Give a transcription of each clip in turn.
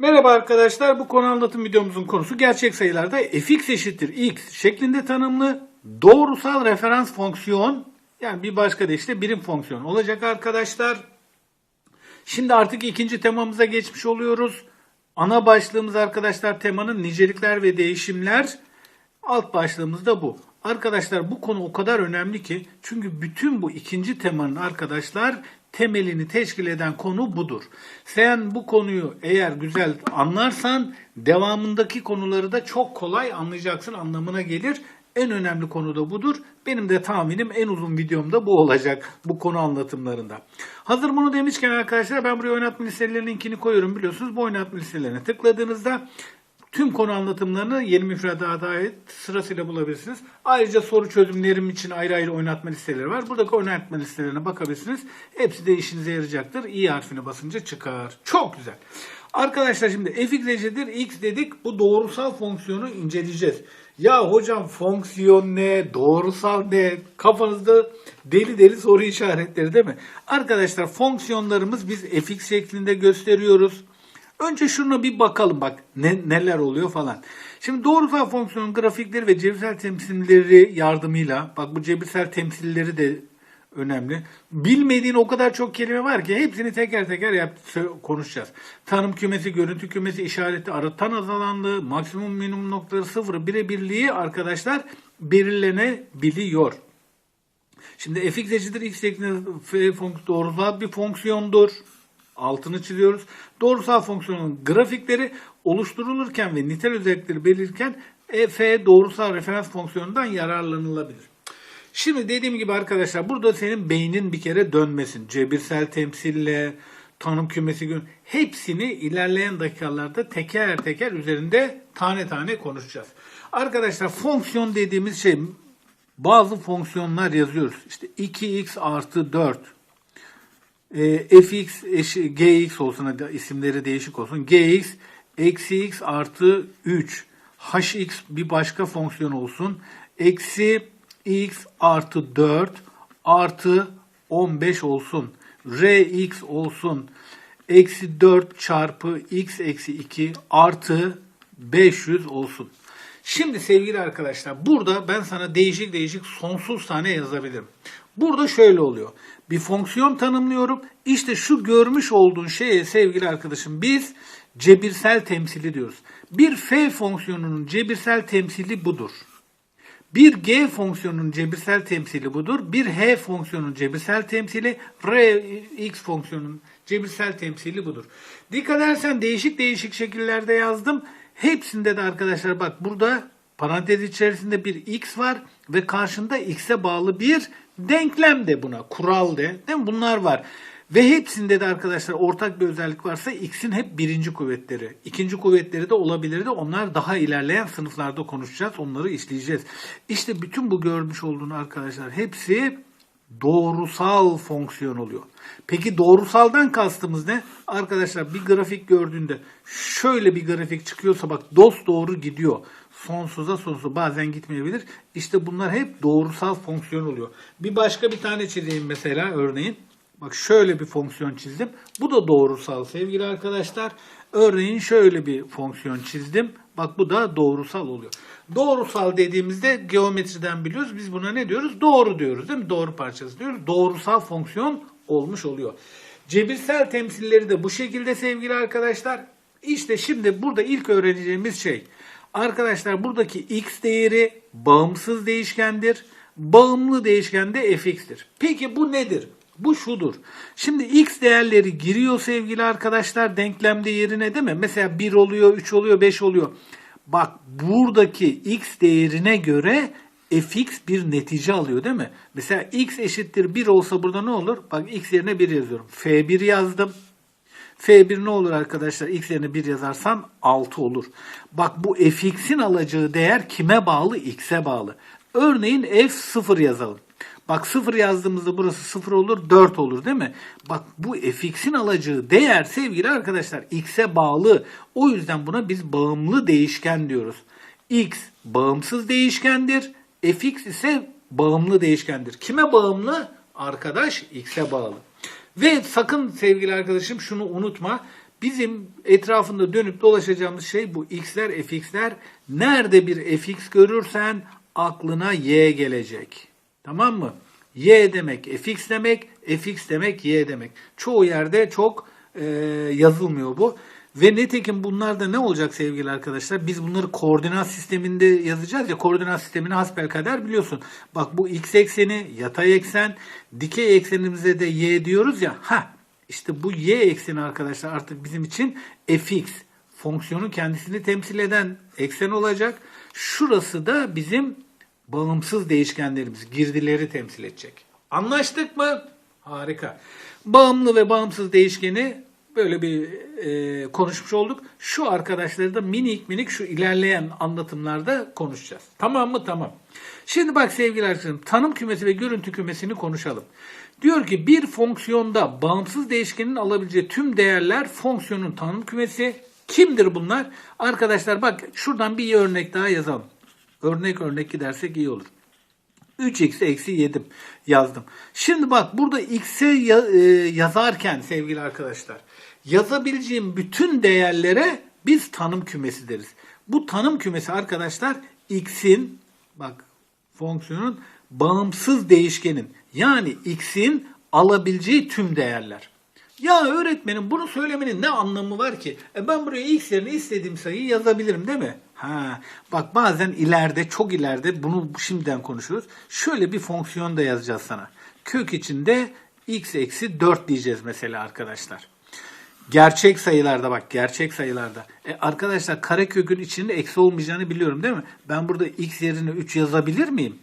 Merhaba arkadaşlar. Bu konu anlatım videomuzun konusu gerçek sayılarda fx eşittir x şeklinde tanımlı doğrusal referans fonksiyon yani bir başka deyişle birim fonksiyon olacak arkadaşlar. Şimdi artık ikinci temamıza geçmiş oluyoruz. Ana başlığımız arkadaşlar temanın nicelikler ve değişimler. Alt başlığımız da bu. Arkadaşlar bu konu o kadar önemli ki çünkü bütün bu ikinci temanın arkadaşlar temelini teşkil eden konu budur. Sen bu konuyu eğer güzel anlarsan devamındaki konuları da çok kolay anlayacaksın anlamına gelir. En önemli konu da budur. Benim de tahminim en uzun videomda bu olacak bu konu anlatımlarında. Hazır bunu demişken arkadaşlar ben buraya oynatma listelerinin linkini koyuyorum biliyorsunuz. Bu oynatma listelerine tıkladığınızda tüm konu anlatımlarını yeni müfredata ait sırasıyla bulabilirsiniz. Ayrıca soru çözümlerim için ayrı ayrı oynatma listeleri var. Buradaki oynatma listelerine bakabilirsiniz. Hepsi de işinize yarayacaktır. İ harfine basınca çıkar. Çok güzel. Arkadaşlar şimdi fx eşittir x dedik. Bu doğrusal fonksiyonu inceleyeceğiz. Ya hocam fonksiyon ne, doğrusal ne? Kafanızda deli deli soru işaretleri değil mi? Arkadaşlar fonksiyonlarımız biz fx şeklinde gösteriyoruz. Önce şuna bir bakalım bak ne, neler oluyor falan. Şimdi doğrusal fonksiyonun grafikleri ve cebirsel temsilleri yardımıyla bak bu cebirsel temsilleri de önemli. Bilmediğin o kadar çok kelime var ki hepsini teker teker yap, konuşacağız. Tanım kümesi, görüntü kümesi, işareti, aratan azalanlığı, maksimum minimum noktaları sıfırı birebirliği arkadaşlar belirlenebiliyor. Şimdi fx eşittir x fonksiyon doğrusal bir fonksiyondur. Altını çiziyoruz. Doğrusal fonksiyonun grafikleri oluşturulurken ve nitel özellikleri belirtirken e, f doğrusal referans fonksiyonundan yararlanılabilir. Şimdi dediğim gibi arkadaşlar burada senin beynin bir kere dönmesin. Cebirsel temsille, tanım kümesi gün hepsini ilerleyen dakikalarda teker teker üzerinde tane tane konuşacağız. Arkadaşlar fonksiyon dediğimiz şey bazı fonksiyonlar yazıyoruz. İşte 2x artı 4 e, fx eşi, gx olsun hadi isimleri değişik olsun. gx eksi x artı 3 hx bir başka fonksiyon olsun. Eksi x artı 4 artı 15 olsun. rx olsun. Eksi 4 çarpı x eksi 2 artı 500 olsun. Şimdi sevgili arkadaşlar burada ben sana değişik değişik sonsuz tane yazabilirim. Burada şöyle oluyor. Bir fonksiyon tanımlıyorum. İşte şu görmüş olduğun şeye sevgili arkadaşım biz cebirsel temsili diyoruz. Bir f fonksiyonunun cebirsel temsili budur. Bir g fonksiyonunun cebirsel temsili budur. Bir h fonksiyonunun cebirsel temsili, r x fonksiyonunun cebirsel temsili budur. Dikkat edersen değişik değişik şekillerde yazdım. Hepsinde de arkadaşlar bak burada parantez içerisinde bir x var ve karşında x'e bağlı bir denklem de buna, kural de. Değil mi? Bunlar var. Ve hepsinde de arkadaşlar ortak bir özellik varsa x'in hep birinci kuvvetleri. ikinci kuvvetleri de olabilirdi. Onlar daha ilerleyen sınıflarda konuşacağız. Onları işleyeceğiz. İşte bütün bu görmüş olduğunu arkadaşlar hepsi doğrusal fonksiyon oluyor. Peki doğrusaldan kastımız ne? Arkadaşlar bir grafik gördüğünde şöyle bir grafik çıkıyorsa bak dost doğru gidiyor. Sonsuza sonsuza bazen gitmeyebilir. İşte bunlar hep doğrusal fonksiyon oluyor. Bir başka bir tane çizeyim mesela örneğin. Bak şöyle bir fonksiyon çizdim. Bu da doğrusal sevgili arkadaşlar. Örneğin şöyle bir fonksiyon çizdim. Bak bu da doğrusal oluyor. Doğrusal dediğimizde geometriden biliyoruz. Biz buna ne diyoruz? Doğru diyoruz değil mi? Doğru parçası diyoruz. Doğrusal fonksiyon olmuş oluyor. Cebirsel temsilleri de bu şekilde sevgili arkadaşlar. İşte şimdi burada ilk öğreneceğimiz şey. Arkadaşlar buradaki x değeri bağımsız değişkendir. Bağımlı değişken de fx'tir. Peki bu nedir? Bu şudur. Şimdi x değerleri giriyor sevgili arkadaşlar denklemde yerine değil mi? Mesela 1 oluyor, 3 oluyor, 5 oluyor. Bak buradaki x değerine göre fx bir netice alıyor değil mi? Mesela x eşittir 1 olsa burada ne olur? Bak x yerine 1 yazıyorum. f1 yazdım. F1 ne olur arkadaşlar? X yerine 1 yazarsam 6 olur. Bak bu fx'in alacağı değer kime bağlı? X'e bağlı. Örneğin f0 yazalım. Bak 0 yazdığımızda burası 0 olur 4 olur değil mi? Bak bu fx'in alacağı değer sevgili arkadaşlar x'e bağlı. O yüzden buna biz bağımlı değişken diyoruz. x bağımsız değişkendir. fx ise bağımlı değişkendir. Kime bağımlı? Arkadaş x'e bağlı. Ve sakın sevgili arkadaşım şunu unutma. Bizim etrafında dönüp dolaşacağımız şey bu x'ler, fx'ler. Nerede bir fx görürsen aklına y gelecek. Tamam mı? y demek fx demek, fx demek y demek. Çoğu yerde çok e, yazılmıyor bu. Ve nitekim bunlar da ne olacak sevgili arkadaşlar? Biz bunları koordinat sisteminde yazacağız ya. Koordinat sistemini hasbelkader biliyorsun. Bak bu x ekseni, yatay eksen, dikey eksenimize de y diyoruz ya. Ha işte bu y ekseni arkadaşlar artık bizim için fx fonksiyonun kendisini temsil eden eksen olacak. Şurası da bizim bağımsız değişkenlerimiz, girdileri temsil edecek. Anlaştık mı? Harika. Bağımlı ve bağımsız değişkeni böyle bir e, konuşmuş olduk. Şu arkadaşları da minik minik şu ilerleyen anlatımlarda konuşacağız. Tamam mı? Tamam. Şimdi bak sevgili arkadaşlarım tanım kümesi ve görüntü kümesini konuşalım. Diyor ki bir fonksiyonda bağımsız değişkenin alabileceği tüm değerler fonksiyonun tanım kümesi. Kimdir bunlar? Arkadaşlar bak şuradan bir örnek daha yazalım. Örnek örnek gidersek iyi olur. 3x eksi 7 yazdım. Şimdi bak burada x'e e, yazarken sevgili arkadaşlar yazabileceğim bütün değerlere biz tanım kümesi deriz. Bu tanım kümesi arkadaşlar x'in bak fonksiyonun bağımsız değişkenin yani x'in alabileceği tüm değerler. Ya öğretmenim bunu söylemenin ne anlamı var ki? E ben buraya x yerine istediğim sayıyı yazabilirim değil mi? Ha, bak bazen ileride çok ileride bunu şimdiden konuşuyoruz. Şöyle bir fonksiyon da yazacağız sana. Kök içinde x eksi 4 diyeceğiz mesela arkadaşlar. Gerçek sayılarda bak gerçek sayılarda. E arkadaşlar karekökün içinde eksi olmayacağını biliyorum değil mi? Ben burada x yerine 3 yazabilir miyim?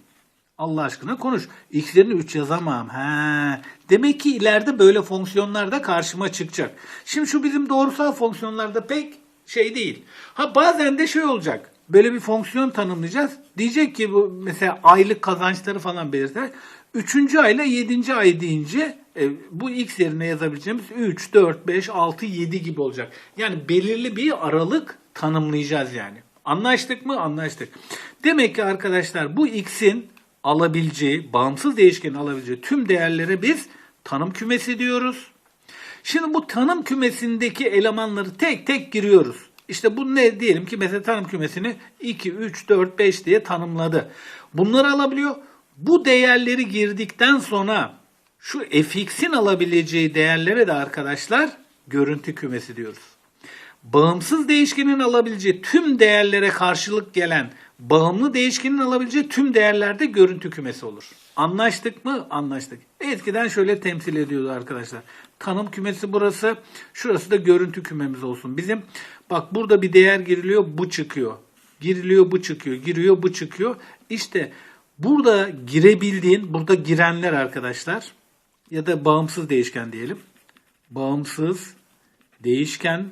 Allah aşkına konuş. X yerine 3 yazamam. He. Demek ki ileride böyle fonksiyonlar da karşıma çıkacak. Şimdi şu bizim doğrusal fonksiyonlarda pek şey değil. Ha bazen de şey olacak. Böyle bir fonksiyon tanımlayacağız. Diyecek ki bu mesela aylık kazançları falan belirter. Üçüncü ayla yedinci ay deyince e, bu x yerine yazabileceğimiz 3, 4, 5, 6, 7 gibi olacak. Yani belirli bir aralık tanımlayacağız yani. Anlaştık mı? Anlaştık. Demek ki arkadaşlar bu x'in alabileceği, bağımsız değişkenin alabileceği tüm değerlere biz tanım kümesi diyoruz. Şimdi bu tanım kümesindeki elemanları tek tek giriyoruz. İşte bu ne diyelim ki mesela tanım kümesini 2, 3, 4, 5 diye tanımladı. Bunları alabiliyor. Bu değerleri girdikten sonra şu fx'in alabileceği değerlere de arkadaşlar görüntü kümesi diyoruz bağımsız değişkenin alabileceği tüm değerlere karşılık gelen bağımlı değişkenin alabileceği tüm değerlerde görüntü kümesi olur. Anlaştık mı? Anlaştık. Eskiden şöyle temsil ediyordu arkadaşlar. Tanım kümesi burası. Şurası da görüntü kümemiz olsun. Bizim bak burada bir değer giriliyor bu çıkıyor. Giriliyor bu çıkıyor. Giriyor bu çıkıyor. İşte burada girebildiğin burada girenler arkadaşlar ya da bağımsız değişken diyelim. Bağımsız değişken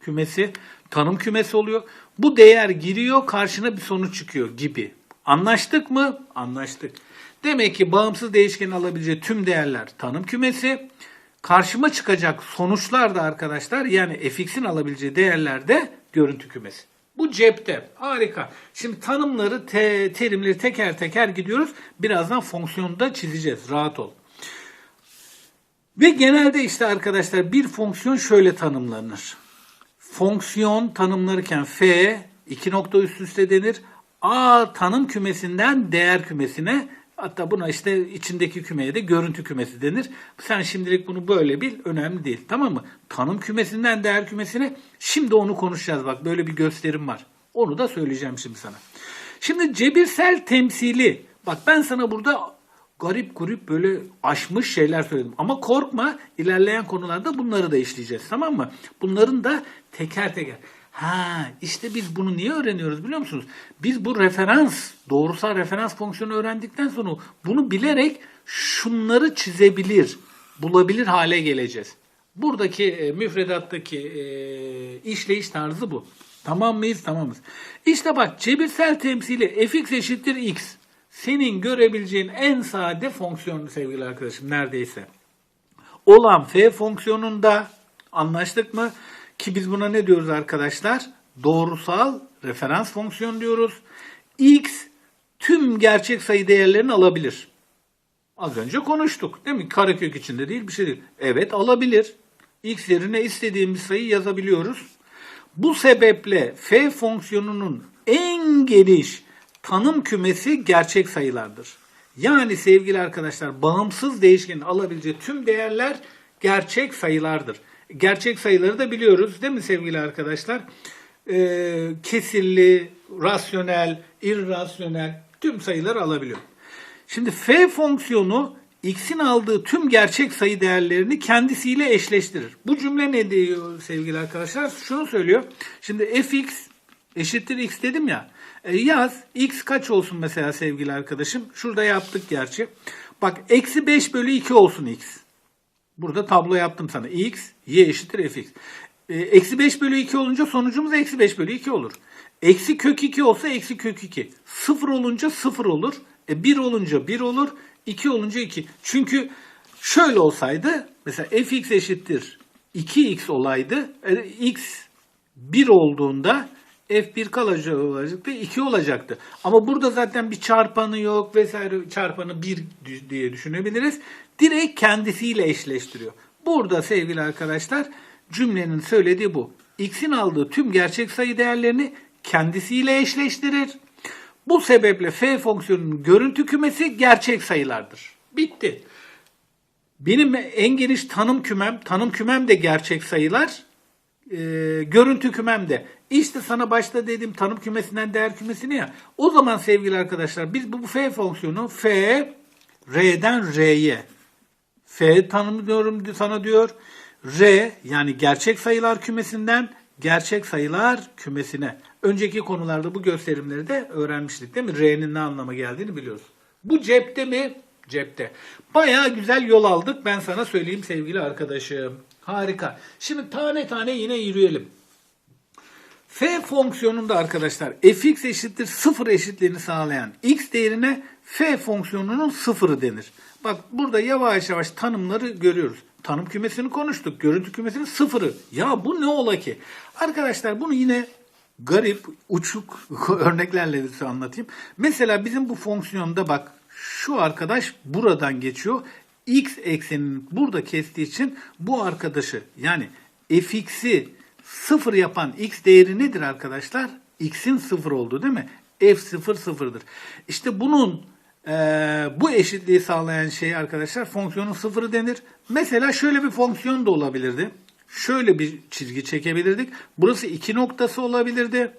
kümesi tanım kümesi oluyor. Bu değer giriyor karşına bir sonuç çıkıyor gibi. Anlaştık mı? Anlaştık. Demek ki bağımsız değişkenin alabileceği tüm değerler tanım kümesi. Karşıma çıkacak sonuçlar da arkadaşlar yani fx'in alabileceği değerler de görüntü kümesi. Bu cepte. Harika. Şimdi tanımları, te- terimleri teker teker gidiyoruz. Birazdan fonksiyonu da çizeceğiz. Rahat ol. Ve genelde işte arkadaşlar bir fonksiyon şöyle tanımlanır. Fonksiyon tanımlarken f iki nokta üst üste denir. A tanım kümesinden değer kümesine hatta buna işte içindeki kümeye de görüntü kümesi denir. Sen şimdilik bunu böyle bil önemli değil tamam mı? Tanım kümesinden değer kümesine şimdi onu konuşacağız bak böyle bir gösterim var. Onu da söyleyeceğim şimdi sana. Şimdi cebirsel temsili bak ben sana burada garip grup böyle aşmış şeyler söyledim. Ama korkma ilerleyen konularda bunları da işleyeceğiz tamam mı? Bunların da teker teker. Ha işte biz bunu niye öğreniyoruz biliyor musunuz? Biz bu referans, doğrusal referans fonksiyonu öğrendikten sonra bunu bilerek şunları çizebilir, bulabilir hale geleceğiz. Buradaki e, müfredattaki e, işleyiş tarzı bu. Tamam mıyız? Tamamız. İşte bak cebirsel temsili fx eşittir x senin görebileceğin en sade fonksiyon sevgili arkadaşım neredeyse. Olan f fonksiyonunda anlaştık mı? Ki biz buna ne diyoruz arkadaşlar? Doğrusal referans fonksiyon diyoruz. x tüm gerçek sayı değerlerini alabilir. Az önce konuştuk değil mi? Karekök içinde değil bir şey değil. Evet alabilir. x yerine istediğimiz sayı yazabiliyoruz. Bu sebeple f fonksiyonunun en geniş tanım kümesi gerçek sayılardır. Yani sevgili arkadaşlar bağımsız değişkenin alabileceği tüm değerler gerçek sayılardır. Gerçek sayıları da biliyoruz değil mi sevgili arkadaşlar? Ee, kesirli, rasyonel, irrasyonel tüm sayıları alabiliyor. Şimdi f fonksiyonu x'in aldığı tüm gerçek sayı değerlerini kendisiyle eşleştirir. Bu cümle ne diyor sevgili arkadaşlar? Şunu söylüyor. Şimdi fx eşittir x dedim ya. E, yaz x kaç olsun mesela sevgili arkadaşım? Şurada yaptık gerçi. Bak eksi 5 bölü 2 olsun x. Burada tablo yaptım sana. x, y eşittir fx. E, Eksi 5 bölü 2 olunca sonucumuz eksi 5 bölü 2 olur. Eksi kök 2 olsa eksi kök 2. 0 olunca 0 olur. E 1 olunca 1 olur. 2 olunca 2. Çünkü şöyle olsaydı mesela fx eşittir 2x olaydı. e, x 1 olduğunda f1 kalacak olacaktı, 2 olacaktı. Ama burada zaten bir çarpanı yok vesaire çarpanı 1 diye düşünebiliriz. Direkt kendisiyle eşleştiriyor. Burada sevgili arkadaşlar cümlenin söylediği bu. X'in aldığı tüm gerçek sayı değerlerini kendisiyle eşleştirir. Bu sebeple f fonksiyonunun görüntü kümesi gerçek sayılardır. Bitti. Benim en geniş tanım kümem, tanım kümem de gerçek sayılar, e, görüntü kümem de. İşte sana başta dediğim tanım kümesinden değer kümesini ya. O zaman sevgili arkadaşlar biz bu f fonksiyonu f r'den r'ye f tanımlıyorum sana diyor. R yani gerçek sayılar kümesinden gerçek sayılar kümesine. Önceki konularda bu gösterimleri de öğrenmiştik değil mi? R'nin ne anlama geldiğini biliyoruz. Bu cepte mi? Cepte. Bayağı güzel yol aldık ben sana söyleyeyim sevgili arkadaşım. Harika. Şimdi tane tane yine yürüyelim. F fonksiyonunda arkadaşlar fx eşittir 0 eşitliğini sağlayan x değerine f fonksiyonunun sıfırı denir. Bak burada yavaş yavaş tanımları görüyoruz. Tanım kümesini konuştuk. Görüntü kümesinin sıfırı. Ya bu ne ola ki? Arkadaşlar bunu yine garip, uçuk örneklerle size anlatayım. Mesela bizim bu fonksiyonda bak şu arkadaş buradan geçiyor. X ekseninin burada kestiği için bu arkadaşı yani fx'i sıfır yapan x değeri nedir arkadaşlar? x'in sıfır olduğu değil mi? f sıfır sıfırdır. İşte bunun e, bu eşitliği sağlayan şey arkadaşlar fonksiyonun sıfırı denir. Mesela şöyle bir fonksiyon da olabilirdi. Şöyle bir çizgi çekebilirdik. Burası iki noktası olabilirdi.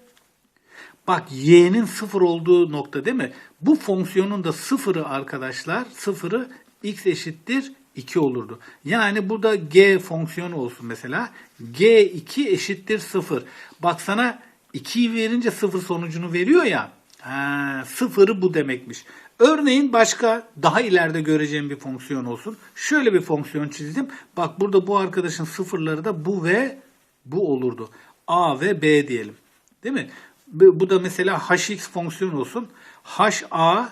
Bak y'nin sıfır olduğu nokta değil mi? Bu fonksiyonun da sıfırı arkadaşlar sıfırı x eşittir 2 olurdu. Yani burada g fonksiyonu olsun mesela. g2 eşittir 0. Bak sana 2'yi verince 0 sonucunu veriyor ya. Ha, sıfırı bu demekmiş. Örneğin başka daha ileride göreceğim bir fonksiyon olsun. Şöyle bir fonksiyon çizdim. Bak burada bu arkadaşın sıfırları da bu ve bu olurdu. A ve B diyelim. Değil mi? Bu da mesela hx fonksiyon olsun. ha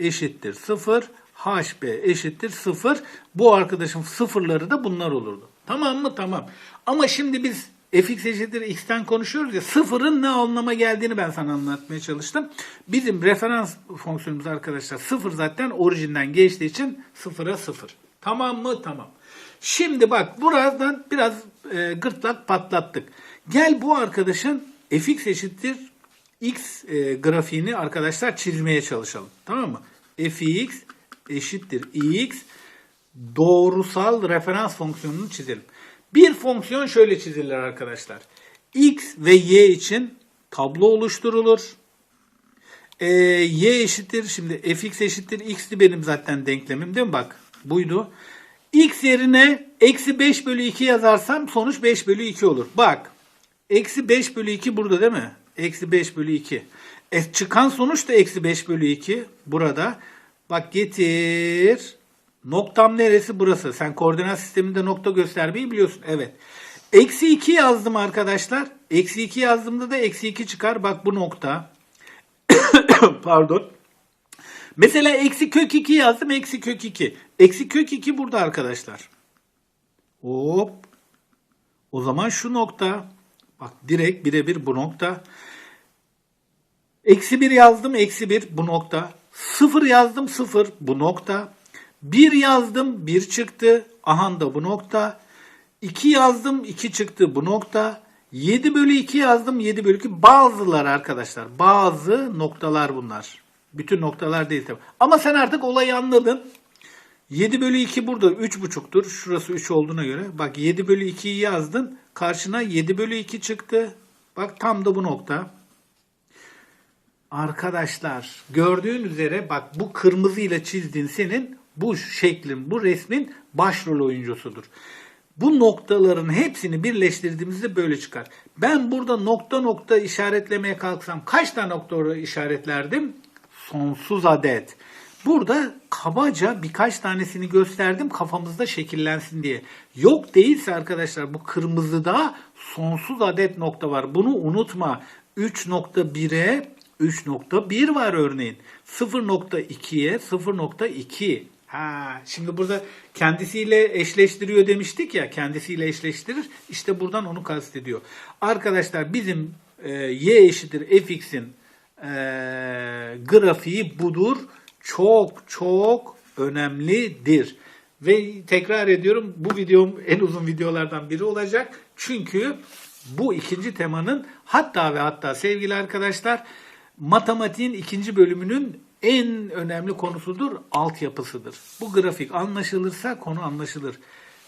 eşittir 0. hb eşittir 0. Bu arkadaşın sıfırları da bunlar olurdu. Tamam mı? Tamam. Ama şimdi biz fx eşittir x'ten konuşuyoruz ya sıfırın ne anlama geldiğini ben sana anlatmaya çalıştım. Bizim referans fonksiyonumuz arkadaşlar sıfır zaten orijinden geçtiği için sıfıra sıfır. Tamam mı? Tamam. Şimdi bak buradan biraz e, gırtlak patlattık. Gel bu arkadaşın fx eşittir x e, grafiğini arkadaşlar çizmeye çalışalım. Tamam mı? fx eşittir x doğrusal referans fonksiyonunu çizelim. Bir fonksiyon şöyle çizilir arkadaşlar. x ve y için tablo oluşturulur. Ee, y eşittir şimdi fx eşittir x'ti benim zaten denklemim değil mi bak buydu. x yerine eksi 5 bölü 2 yazarsam sonuç 5 bölü 2 olur. Bak eksi 5 bölü 2 burada değil mi? Eksi 5 bölü 2. E, çıkan sonuç da eksi 5 bölü 2 burada. Bak getir. Noktam neresi? Burası. Sen koordinat sisteminde nokta göstermeyi biliyorsun. Evet. Eksi 2 yazdım arkadaşlar. Eksi 2 yazdığımda da eksi 2 çıkar. Bak bu nokta. Pardon. Mesela eksi kök 2 yazdım. Eksi kök 2. Eksi kök 2 burada arkadaşlar. Hop. O zaman şu nokta. Bak direkt birebir bu nokta. Eksi 1 yazdım. Eksi 1 bu nokta. 0 yazdım. 0 bu nokta. 1 yazdım. 1 çıktı. Aha da bu nokta. 2 yazdım 2 çıktı bu nokta. 7 bölü 2 yazdım 7 bölü 2 bazılar arkadaşlar. Bazı noktalar bunlar. Bütün noktalar değil tabii. Ama sen artık olayı anladın. 7 bölü 2 burada 3,5'tur. Şurası 3 olduğuna göre. Bak 7 bölü 2'yi yazdın. Karşına 7 bölü 2 çıktı. Bak tam da bu nokta. Arkadaşlar gördüğün üzere bak bu kırmızıyla çizdiğin senin bu şeklin, bu resmin başrol oyuncusudur. Bu noktaların hepsini birleştirdiğimizde böyle çıkar. Ben burada nokta nokta işaretlemeye kalksam kaç tane nokta işaretlerdim? Sonsuz adet. Burada kabaca birkaç tanesini gösterdim kafamızda şekillensin diye. Yok değilse arkadaşlar bu kırmızıda sonsuz adet nokta var. Bunu unutma. 3.1'e 3.1 var örneğin. 0.2'ye 0.2. Ha, şimdi burada kendisiyle eşleştiriyor demiştik ya, kendisiyle eşleştirir. İşte buradan onu kastediyor. Arkadaşlar bizim e, y eşittir fx'in e, grafiği budur. Çok çok önemlidir. Ve tekrar ediyorum bu videom en uzun videolardan biri olacak. Çünkü bu ikinci temanın hatta ve hatta sevgili arkadaşlar matematiğin ikinci bölümünün en önemli konusudur, altyapısıdır. Bu grafik anlaşılırsa konu anlaşılır.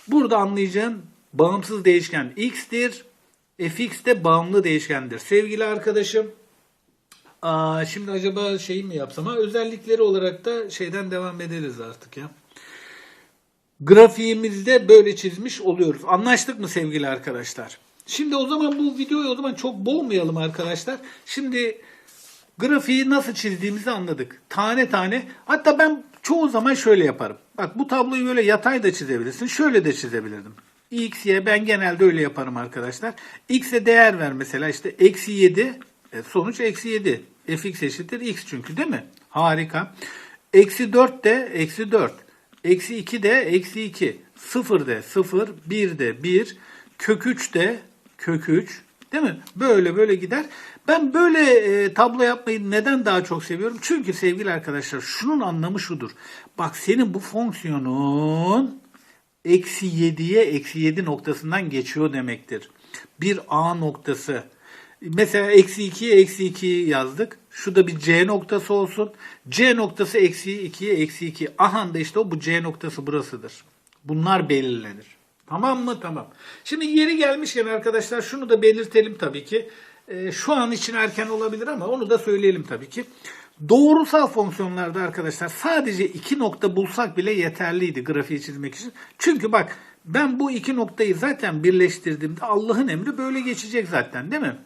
Burada anlayacağın bağımsız değişken x'tir, fx de bağımlı değişkendir. Sevgili arkadaşım, aa, şimdi acaba şey mi yapsam? Ha, özellikleri olarak da şeyden devam ederiz artık ya. Grafiğimizde böyle çizmiş oluyoruz. Anlaştık mı sevgili arkadaşlar? Şimdi o zaman bu videoyu o zaman çok boğmayalım arkadaşlar. Şimdi grafiği nasıl çizdiğimizi anladık. Tane tane. Hatta ben çoğu zaman şöyle yaparım. Bak bu tabloyu böyle yatay da çizebilirsin. Şöyle de çizebilirdim. X, Y ben genelde öyle yaparım arkadaşlar. X'e değer ver mesela işte eksi 7. E, sonuç eksi 7. Fx eşittir X çünkü değil mi? Harika. Eksi 4 de eksi 4. Eksi 2 de eksi 2. 0 de 0. 1 de 1. Kök 3 de kök 3. Değil mi? Böyle böyle gider. Ben böyle e, tablo yapmayı neden daha çok seviyorum? Çünkü sevgili arkadaşlar şunun anlamı şudur. Bak senin bu fonksiyonun eksi 7'ye eksi 7 noktasından geçiyor demektir. Bir A noktası. Mesela eksi 2'ye eksi 2 yazdık. Şu da bir C noktası olsun. C noktası eksi 2'ye eksi 2. Aha da işte o bu C noktası burasıdır. Bunlar belirlenir. Tamam mı? Tamam. Şimdi yeri gelmişken arkadaşlar şunu da belirtelim tabii ki. Ee, şu an için erken olabilir ama onu da söyleyelim tabii ki. Doğrusal fonksiyonlarda arkadaşlar sadece iki nokta bulsak bile yeterliydi grafiği çizmek için. Çünkü bak ben bu iki noktayı zaten birleştirdiğimde Allah'ın emri böyle geçecek zaten değil mi?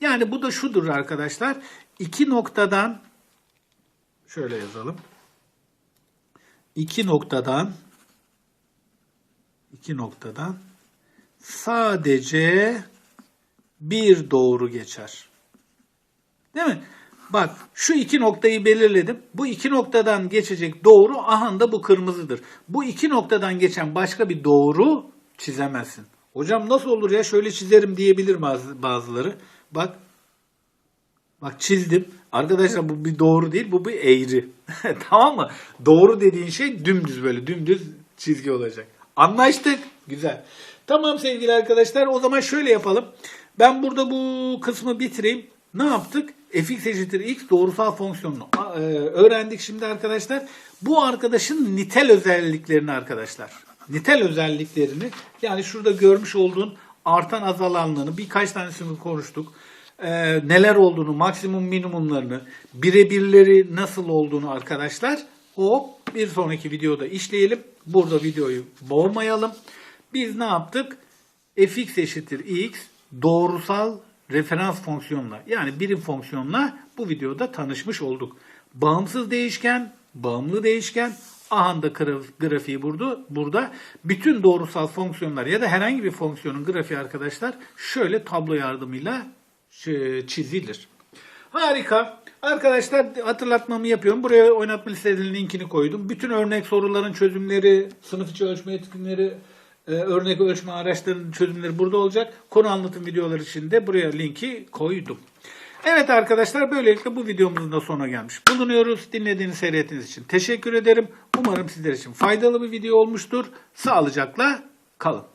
Yani bu da şudur arkadaşlar. İki noktadan şöyle yazalım. İki noktadan iki noktadan sadece bir doğru geçer. Değil mi? Bak şu iki noktayı belirledim. Bu iki noktadan geçecek doğru aha da bu kırmızıdır. Bu iki noktadan geçen başka bir doğru çizemezsin. Hocam nasıl olur ya şöyle çizerim diyebilir bazı- bazıları. Bak Bak çizdim. Arkadaşlar bu bir doğru değil, bu bir eğri. tamam mı? Doğru dediğin şey dümdüz böyle, dümdüz çizgi olacak. Anlaştık. Güzel. Tamam sevgili arkadaşlar, o zaman şöyle yapalım. Ben burada bu kısmı bitireyim. Ne yaptık? fx eşittir x doğrusal fonksiyonunu e, öğrendik şimdi arkadaşlar. Bu arkadaşın nitel özelliklerini arkadaşlar. Nitel özelliklerini yani şurada görmüş olduğun artan azalanlığını birkaç tanesini konuştuk. Ee, neler olduğunu, maksimum minimumlarını, birebirleri nasıl olduğunu arkadaşlar o bir sonraki videoda işleyelim. Burada videoyu boğmayalım. Biz ne yaptık? fx eşittir x doğrusal referans fonksiyonla yani birim fonksiyonla bu videoda tanışmış olduk. Bağımsız değişken, bağımlı değişken, aha da graf- grafiği burada. Burada bütün doğrusal fonksiyonlar ya da herhangi bir fonksiyonun grafiği arkadaşlar şöyle tablo yardımıyla çizilir. Harika. Arkadaşlar hatırlatmamı yapıyorum. Buraya oynatma listelerinin linkini koydum. Bütün örnek soruların çözümleri, sınıf içi ölçme etkinleri, e, örnek ölçme araçlarının çözümleri burada olacak. Konu anlatım videoları için de buraya linki koydum. Evet arkadaşlar böylelikle bu videomuzun da sonuna gelmiş bulunuyoruz. Dinlediğiniz, seyrettiğiniz için teşekkür ederim. Umarım sizler için faydalı bir video olmuştur. Sağlıcakla kalın.